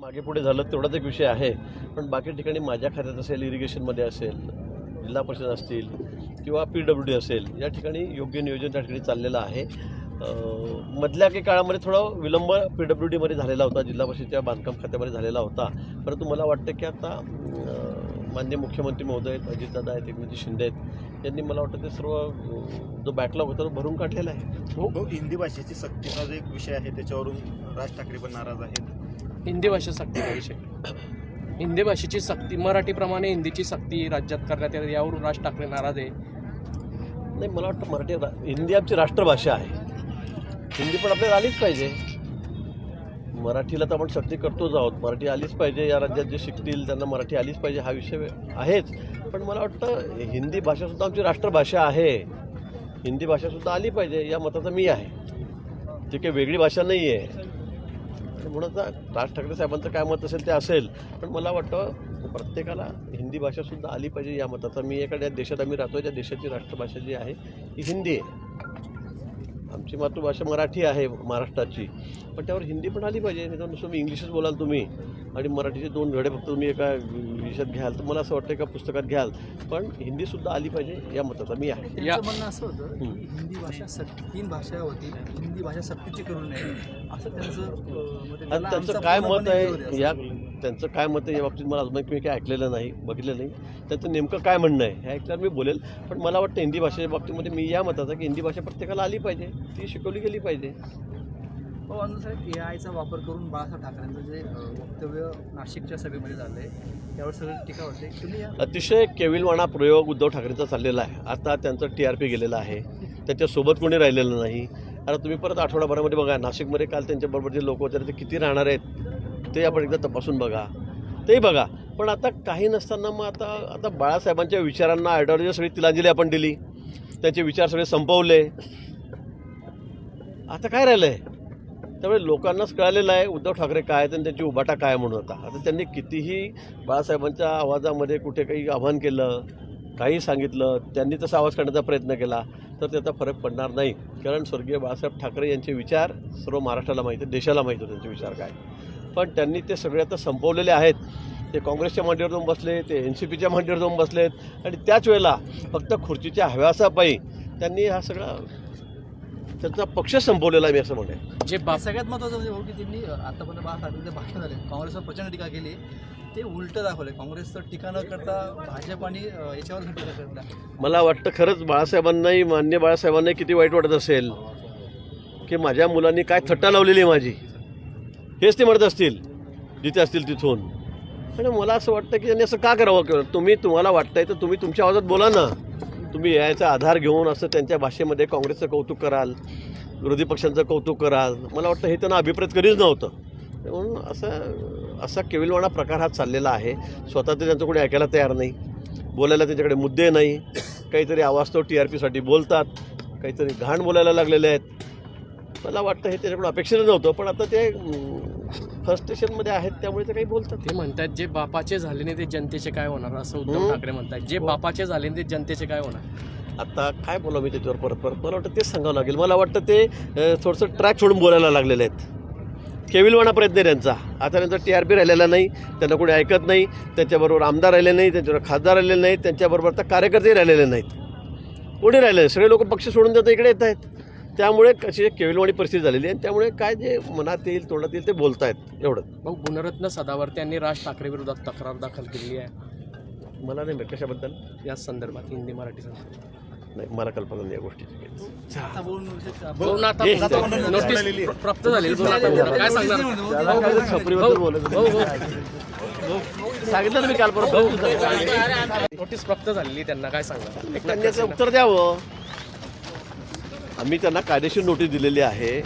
मागे पुढे झालं तेवढाच एक विषय आहे. पण बाकी ठिकाणी माझ्या खात्यात असेल इरिगेशनमध्ये असेल जिल्हा परिषद असतील किंवा पी डब्ल्यू डी असेल या ठिकाणी योग्य नियोजन त्या ठिकाणी चाललेलं आहे. मधल्या काही काळामध्ये थोडा विलंब पी डब्ल्यू डीमध्ये झालेला होता जिल्हा परिषदेच्या बांधकाम खात्यामध्ये झालेला होता. परंतु मला वाटतं की आता मान्य माननीय मुख्यमंत्री महोदय आहेत अजितदादा आहेत एकनाथजी शिंदे आहेत यांनी मला वाटतं ते सर्व जो बॅकलॉग होता तो भरून काढलेला आहे. हो हो हिंदी भाषेची सक्तीचा जो एक विषय आहे त्याच्यावरून राज ठाकरे पण नाराज आहेत. हिंदी भाषा सक्तीचा विषय हिंदी भाषेची सक्ती मराठीप्रमाणे हिंदीची सक्ती राज्यात करण्यात येते यावरून राज ठाकरे नाराज आहे. नाही मला वाटतं मराठी रा- हिंदी आमची राष्ट्रभाषा आहे. हिंदी पण आपल्याला आलीच पाहिजे. मराठीला तर आपण सक्ती करतोच आहोत. मराठी आलीच पाहिजे या राज्यात जे शिकतील त्यांना मराठी आलीच पाहिजे हा विषय आहेच. पण मला वाटतं हिंदी भाषासुद्धा आमची राष्ट्रभाषा आहे. हिंदी भाषासुद्धा आली पाहिजे या मताचा मी आहे. जे काही वेगळी भाषा नाही आहे म्हणून आता राज ठाकरे साहेबांचं काय मत असेल ते असेल. पण मला वाटतं प्रत्येकाला हिंदी भाषासुद्धा आली पाहिजे या मताचा. मी एखाद्या देशात आम्ही राहतो त्या देशाची राष्ट्रभाषा जी आहे ती हिंदी आहे. आमची मातृभाषा मराठी आहे महाराष्ट्राची पण त्यावर हिंदी पण आली पाहिजे नाही तर नुसतं मी इंग्लिशच बोलाल तुम्ही आणि मराठीचे दोन धडे फक्त तुम्ही एका विषयात घ्याल तर मला असं वाटतं एका पुस्तकात घ्याल पण हिंदीसुद्धा आली पाहिजे या मताचा मी आहे या- म्हणणं असं होतं. की हिंदी भाषा सक तीन भाषा होती हिंदी भाषा सक्तीची करू नये असं त्यांचं अं, मत आहे. आणि त्याला त्यांचं काय मत आहे या. त्यांचं काय मत आहे या बाबतीत मला अजून मी काही ऐकलेलं नाही बघितलं नाही. त्यांचं नेमकं काय म्हणणं आहे हे ऐकल्यावर मी बोलेल. पण मला वाटतं हिंदी भाषेच्या बाबतीमध्ये मी या मताचा की हिंदी भाषा प्रत्येकाला आली पाहिजे ती शिकवली गेली पाहिजे. हो अनु साहेब ए आयचा वापर करून बाळासाहेब ठाकरेंचं जे वक्तव्य नाशिकच्या सभेमध्ये झालंय त्यावर सगळी टीका होते. तुम्ही अतिशय केविलवाणा प्रयोग उद्धव ठाकरेंचा चाललेला आहे. आता त्यांचं टी आर पी गेलेलं आहे. त्याच्यासोबत कोणी राहिलेलं नाही. आता तुम्ही परत आठवडाभरामध्ये बघा नाशिकमध्ये काल त्यांच्याबरोबर जे लोक होते ते किती राहणार आहेत? ते आपण एकदा तपासून बघा. तेही बघा. पण आता काही नसताना मग आता आता बाळासाहेबांच्या विचारांना आयडॉलॉजी सगळी तिलांजली आपण दिली. त्यांचे विचार सगळे संपवले. आता काय राहिलं आहे त्यामुळे लोकांनाच कळालेलं आहे उद्धव ठाकरे काय आहेत आणि त्यांची उभाटा काय म्हणून आता? आता त्यांनी कितीही बाळासाहेबांच्या आवाजामध्ये कुठे काही आव्हान केलं काही सांगितलं त्यांनी तसा आवाज काढण्याचा प्रयत्न केला तर त्याचा फरक पडणार नाही. कारण स्वर्गीय बाळासाहेब ठाकरे यांचे विचार सर्व महाराष्ट्राला माहिती देशाला माहिती होते त्यांचे विचार काय. पण त्यांनी ते सगळे आता संपवलेले आहेत. ते काँग्रेसच्या मांडीवर जाऊन बसले ते एन सी पीच्या मांडीवर जाऊन बसलेत आणि त्याच वेळेला फक्त खुर्चीच्या हव्यासापायी त्यांनी हा सगळा त्यांचा पक्ष संपवलेला आहे मी असं म्हणेन. जे सगळ्यात महत्त्वाचं म्हणजे भाऊ की त्यांनी आतापर्यंत बाळा ठाकरेंचे भाषण झाले काँग्रेसवर प्रचंड टीका केली ते उलटं दाखवले काँग्रेसचं टीका न करता भाजप आणि याच्यावर टीका करता मला वाटतं खरंच बाळासाहेबांनाही मान्य बाळासाहेबांनाही किती वाईट वाटत असेल की माझ्या मुलांनी काय थट्टा लावलेली आहे माझी. हेच ते म्हणत असतील जिथे असतील तिथून. आणि मला असं वाटतं की त्यांनी असं का करावं? तुम्ही तुम्हाला वाटतंय तर तुम्ही तुमच्या आवाजात बोला ना. तुम्ही याचा आधार घेऊन असं त्यांच्या भाषेमध्ये काँग्रेसचं कौतुक कराल विरोधी पक्षांचं कौतुक कराल. मला वाटतं हे त्यांना अभिप्रेत कधीच नव्हतं. म्हणून असं असा केविलवाणा प्रकार हा चाललेला आहे. स्वतः ते त्यांचं कोणी ऐकायला तयार नाही. बोलायला त्यांच्याकडे मुद्दे नाही. काहीतरी आवाज तो टी आर पीसाठी बोलतात. काहीतरी घाण बोलायला लागलेले आहेत. मला वाटतं हे त्याच्याकडून अपेक्षित नव्हतं पण आता ते फर्स्ट स्टेशनमध्ये आहेत त्यामुळे ते काही बोलतात ते म्हणतात जे बापाचे झाले नाही ते जनतेचे काय होणार? असं उद्धव. ठाकरे म्हणतात. जे बापाचे झाले नाही ते जनतेचे काय होणार? आता काय बोलावं मी त्याच्यावर परत? परत मला वाटतं तेच सांगावं लागेल. मला वाटतं ते थोडंसं ट्रॅक सोडून बोलायला लागलेले आहेत. केविलवाणा प्रयत्न आहे त्यांचा. आता त्यांचा टी आर पी राहिलेला नाही त्यांना कोणी ऐकत नाही त्यांच्याबरोबर आमदार राहिले नाही त्यांच्याबरोबर खासदार राहिलेले नाहीत त्यांच्याबरोबर आता कार्यकर्तेही राहिलेले नाहीत. कोणी राहिले. सगळे लोक पक्ष सोडून जातात इकडे येत आहेत त्यामुळे कशी केविलवाणी परिस्थिती झालेली आहे त्यामुळे काय जे मनात येईल तोंडात येईल ते बोलतायत एवढं भाऊ गुणरत्न सदावर्ते यांनी राज ठाकरे विरोधात तक्रार दाखल केली आहे. मला नाही माहीत कशाबद्दल. याच संदर्भात हिंदी मराठी संदर्भात नाही मला कल्पना नाही या गोष्टीची हे- नोटीस आहे. प्राप्त झाली काय सांगणार? छपरीबद्दल भाऊ सांगितलं ना मी काल परत. नोटीस प्राप्त झालेली त्यांना काय सांगणार? त्यांनी उत्तर द्यावं. आम्ही त्यांना कायदेशीर नोटीस दिलेली आहे.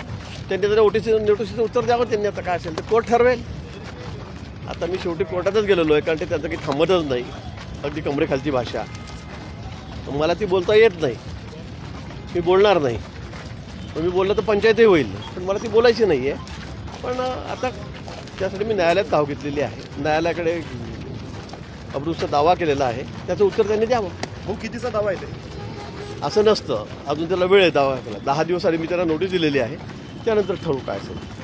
त्यांनी त्याच्या नोटीस नोटीसचं उत्तर द्यावं त्यांनी आता काय असेल तर कोर्ट ठरवेल. आता मी शेवटी कोर्टातच गेलेलो आहे कारण ते त्यांचं काही थांबतच नाही. अगदी कमरेखालची भाषा. मला ती बोलता येत नाही. मी बोलणार नाही. मी बोललं तर पंचायतही होईल. पण मला ती बोलायची नाही आहे पण आता त्यासाठी मी न्यायालयात धाव घेतलेली आहे. न्यायालयाकडे अब्रुचा दावा केलेला आहे. त्याचं उत्तर त्यांनी द्यावं. हो कितीचा दावा आहे ते? असं नसतं. अजून त्याला वेळ आहे दवाखान्याला. दहा दिवस आधी मी त्याला नोटीस दिलेली आहे. त्यानंतर ठरवू काय असेल.